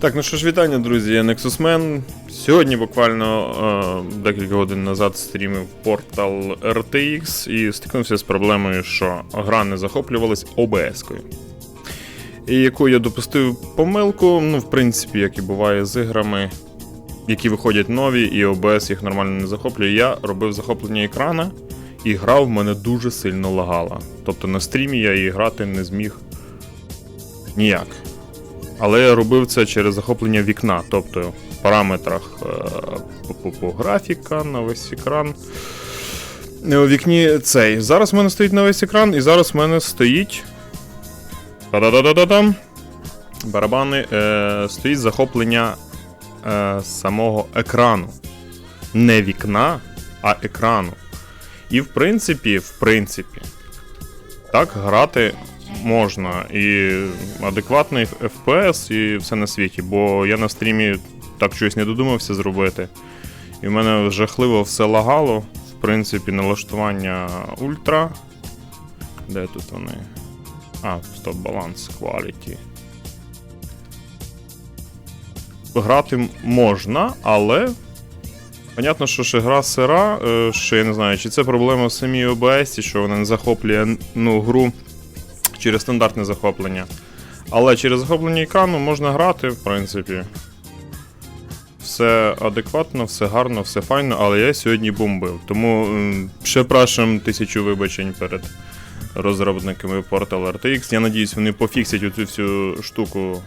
Так, ну що ж, вітання, друзі, я Nexusman. Сьогодні буквально е, декілька годин назад стрімив портал RTX і стикнувся з проблемою, що гра не захоплювалась OBS-кою. І яку я допустив помилку, ну, в принципі, як і буває з іграми, які виходять нові, і OBS їх нормально не захоплює. Я робив захоплення екрана, і гра в мене дуже сильно лагала. Тобто на стрімі я її грати не зміг ніяк. Але я робив це через захоплення вікна, тобто в параметрах е, графіка на весь екран. Е, У вікні цей. Зараз в мене стоїть на весь екран, і зараз в мене стоїть. Та-да-да-да-дам. Барабани. Е, стоїть захоплення е, самого екрану. Не вікна, а екрану. І в принципі, в принципі, так грати можна. І адекватний FPS, і все на світі. Бо я на стрімі так щось не додумався зробити. І в мене жахливо все лагало. В принципі, налаштування ультра. Де тут вони? А, стоп, баланс, quality. Грати можна, але. Понятно, що ще гра сира, е, що я не знаю, чи це проблема в самій OBS, що вона не захоплює ну, гру через стандартне захоплення. Але через захоплення екрану можна грати, в принципі. Все адекватно, все гарно, все файно, але я сьогодні бомбив. Тому ще прашим тисячу вибачень перед розробниками Portal RTX. Я надіюсь, вони пофіксять оцю всю штуку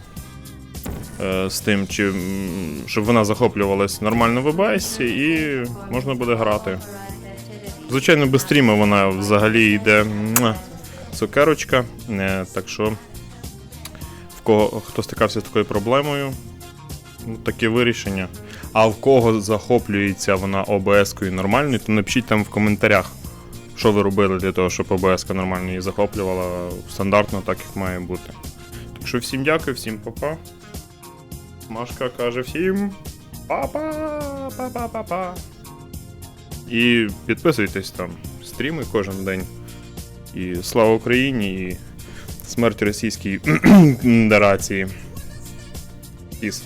е, з тим, чи, щоб вона захоплювалась нормально в OBS і можна буде грати. Звичайно, без стріму вона взагалі йде цукерочка. Е, Так що, в кого хто стикався з такою проблемою, ну, таке вирішення. А в кого захоплюється вона ОБС-кою нормальною, то напишіть там в коментарях, що ви робили для того, щоб ОБС-ка нормально її захоплювала стандартно, так як має бути. Так що всім дякую, всім па-па. Машка каже всім па-па, па-па-па-па. І підписуйтесь там, стріми кожен день. І слава Україні, і смерть Російській нарації. Піс.